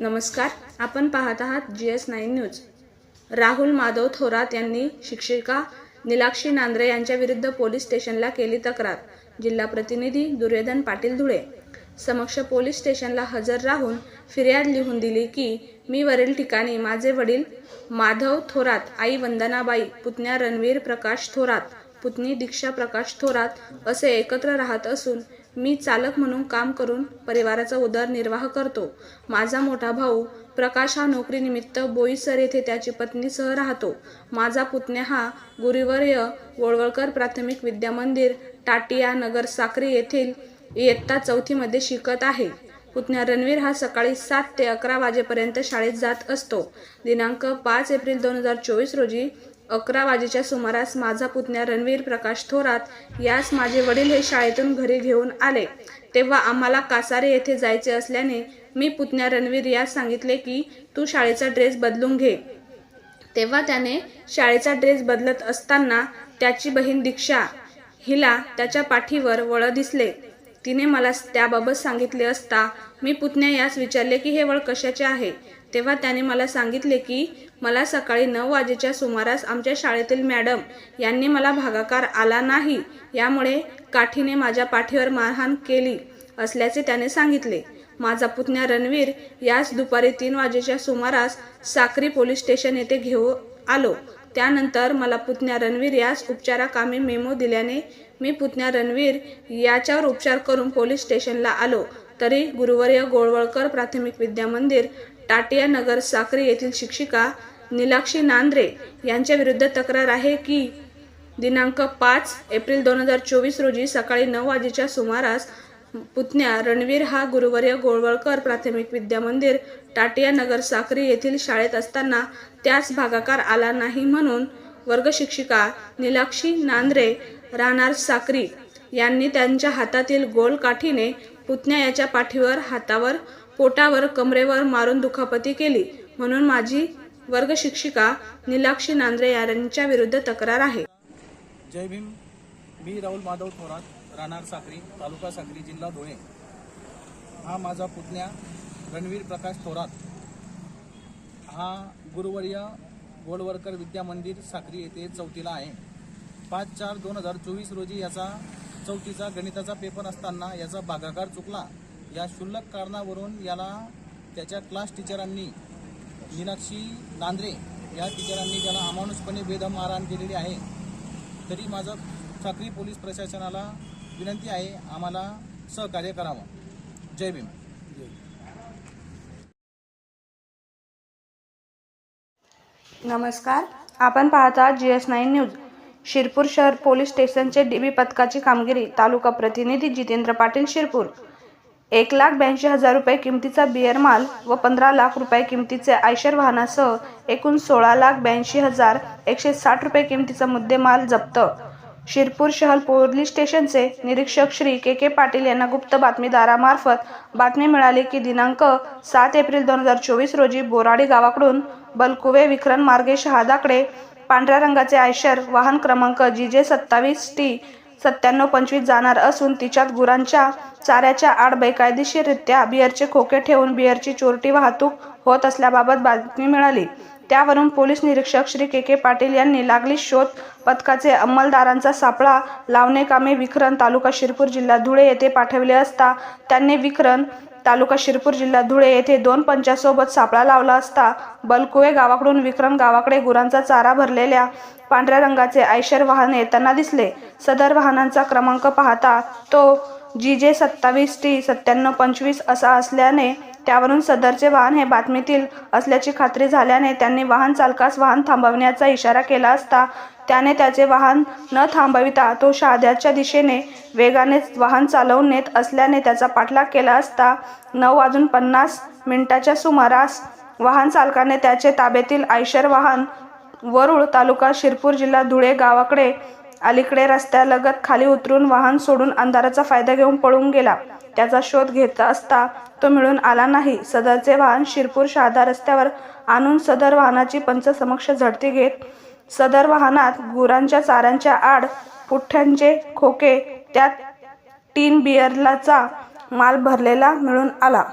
नमस्कार. आपण पाहत आहात G S nine news. Rahul Madhav Thorat यांनी शिक्षिका निलाक्षी नांद्रे यांच्या विरुद्ध पोलीस स्टेशनला केली तक्रार. जिल्हा प्रतिनिधी दुर्योधन पाटील धुळे. समक्ष पोलीस स्टेशनला हजर राहून फिर्याद लिहून दिली की मी वरील ठिकाणी माझे वडील माधव थोरात आई वंदनाबाई पुतण्या रणवीर प्रकाश थोरात पुतणी दीक्षा प्रकाश थोरात असे एकत्र राहत असून मी चालक म्हणून काम करून परिवाराचा उदरनिर्वाह करतो. माझा मोठा भाऊ प्रकाश हा नोकरीनिमित्त बोईसर येथे त्याची पत्नीसह राहतो. माझा पुतण्या हा गुरुवर्य वळवळकर प्राथमिक विद्यामंदिर टाटिया नगर साक्री येथील इयत्ता चौथीमध्ये शिकत आहे. पुतण्या रणवीर हा सकाळी सात ते अकरा वाजेपर्यंत शाळेत जात असतो. दिनांक पाच एप्रिल दोन हजार चोवीस रोजी अकरा वाजेच्या सुमारास माझा पुतण्या रणवीर प्रकाश थोरात यास माझे वडील हे शाळेतून घरी घेऊन आले. तेव्हा आम्हाला कासारे येथे जायचे असल्याने मी पुतण्या रणवीर यास सांगितले की तू शाळेचा ड्रेस बदलून घे. तेव्हा त्याने शाळेचा ड्रेस बदलत असताना त्याची बहीण दीक्षा हिला त्याच्या पाठीवर वळ दिसले. तिने मला त्याबाबत सांगितले असता मी पुतण्या यास विचारले की हे वळ कशाचे आहे? तेव्हा त्याने मला सांगितले की मला सकाळी नऊ वाजेच्या सुमारास आमच्या शाळेतील मॅडम यांनी मला भागाकार आला नाही यामुळे काठीने माझ्या पाठीवर मारहाण केली असल्याचे त्याने सांगितले. माझा पुतण्या रणवीर यास दुपारी तीन वाजेच्या सुमारास साक्री पोलीस स्टेशन येथे घेऊ आलो. त्यानंतर मला पुतण्या रणवीर यास उपचाराकामी मेमो दिल्याने मी पुतण्या रणवीर याच्यावर उपचार करून पोलीस स्टेशनला आलो. तरी गुरुवर्य गोळवळकर प्राथमिक विद्यामंदिर टाटिया नगर साक्री येथील शिक्षिका निलाक्षी नांद्रे यांच्या विरुद्ध तक्रार आहे की दिनांक पाच एप्रिल दोन हजार चोवीस रोजी सकाळी नऊ वाजेच्या सुमारास पुतण्या रणवीर हा गुरुवर्य गोळवळकर प्राथमिक विद्यामंदिर टाटिया नगर साक्री येथील शाळेत असताना त्यास भागाकार आला नाही म्हणून वर्गशिक्षिका निलाक्षी नांद्रे राहणार साक्री यांनी त्यांच्या हातातील गोल काठीने पुतण्या याच्या पाठीवर हातावर पोटावर कमरेवर मारून दुखापती केली. म्हणून माझी वर्ग शिक्षिका नांद्रे यांच्या विरुद्ध तक्रार आहे. जय भीम. मी राहुल माधव थोरात राहणार साखरी तालुका साखरी जिल्हा धुळे. हा माझा पुतण्या रणवीर प्रकाश थोरात. हा गुरुवर्य गोलवरकर विद्या मंदिर साखरी येथे चौथीला आहे. पाच चार दोन हजार चोवीस रोजी याचा चौथीचा गणिताचा पेपर असताना याचा भागाकार चुकला. या क्षुल्लक कारणावरून याला त्याच्या क्लास टीचरांनी मीनाक्षी नांद्रे या टीचरांनी त्याला अमानुषपणे बेदम मारहाण केलेली आहे. तरी माझं साक्री पोलीस प्रशासनाला विनंती आहे आम्हाला सहकार्य करावं. जय भीम. नमस्कार. आपण पाहता G S nine news Shirpur शहर पोलीस स्टेशनचे डीबी पथकाची कामगिरी तालुका प्रतिनिधी जितेंद्र पाटील शिरपूर. एक लाख ब्याऐंशी हजार रुपये किमतीचा बिअर माल व पंधरा लाख रुपये किमतीचे आयशर वाहनासह एकूण सोळा लाख ब्याऐंशी हजार एकशे साठ रुपये किमतीचा मुद्देमाल जप्त. शिरपूर शहर पोलीस स्टेशनचे निरीक्षक श्री के के पाटील यांना गुप्त बातमीदारामार्फत बातमी मिळाली की दिनांक सात एप्रिल दोन हजार चोवीस रोजी बोराडी गावाकडून बलकुवे विक्रम मार्गे शहादाकडे पांढऱ्या रंगाचे आयशर वाहन क्रमांक जी जे सत्तावीस टी सत्त्याण्णव पंचवीस जाणार असून तिच्यात गुरांच्या चाऱ्याच्या आड बेकायदेशीररित्या बिअरचे खोके ठेवून बिअरची चोरटी वाहतूक होत असल्याबाबत बातमी मिळाली. त्यावरून पोलीस निरीक्षक श्री के के पाटील यांनी लागली शोध पथकाचे अंमलदारांचा सापळा लावणे कामे विक्रम तालुका शिरपूर जिल्हा धुळे येथे पाठविले असता त्यांनी विखरण तालुका शिरपूर जिल्हा धुळे येथे दोन पंचासोबत सापळा लावला असता बलकुवे गावाकडून विक्रम गावाकडे गुरांचा चारा भरलेल्या पांढऱ्या रंगाचे आयशर वाहन येताना दिसले. सदर वाहनांचा क्रमांक पाहता तो जी जे सत्तावीस टी सत्त्याण्णव पंचवीस असा असल्याने त्यावरून सदरचे वाहन हे बातमीतील असल्याची खात्री झाल्याने त्यांनी वाहन चालकास वाहन थांबवण्याचा इशारा केला असता त्याने त्याचे वाहन न थांबविता तो शहाद्याच्या दिशेने वेगाने वाहन चालवून नेत असल्याने त्याचा पाठलाग केला असता नऊ वाजून पन्नास मिनिटाच्या सुमारास वाहन चालकाने त्याचे ताब्यातील आयशर वाहन वरुळ तालुका शिरपूर जिल्हा धुळे गावाकडे अलीकडे रस्त्यालगत खाली उतरून वाहन सोडून अंधाराचा फायदा घेऊन पळून गेला. त्याचा शोध घेत असता तो मिळून आला नाही. सदरचे वाहन शिरपूर शहादा रस्त्यावर आणून सदर वाहनाची पंचसमक्ष झडती घेत सदर वाहनात गुरांच्या चाऱ्यांच्या आड पुठ्ठ्यांचे खोके त्यात टीन बिअरलाचा माल भरलेला मिळून आला.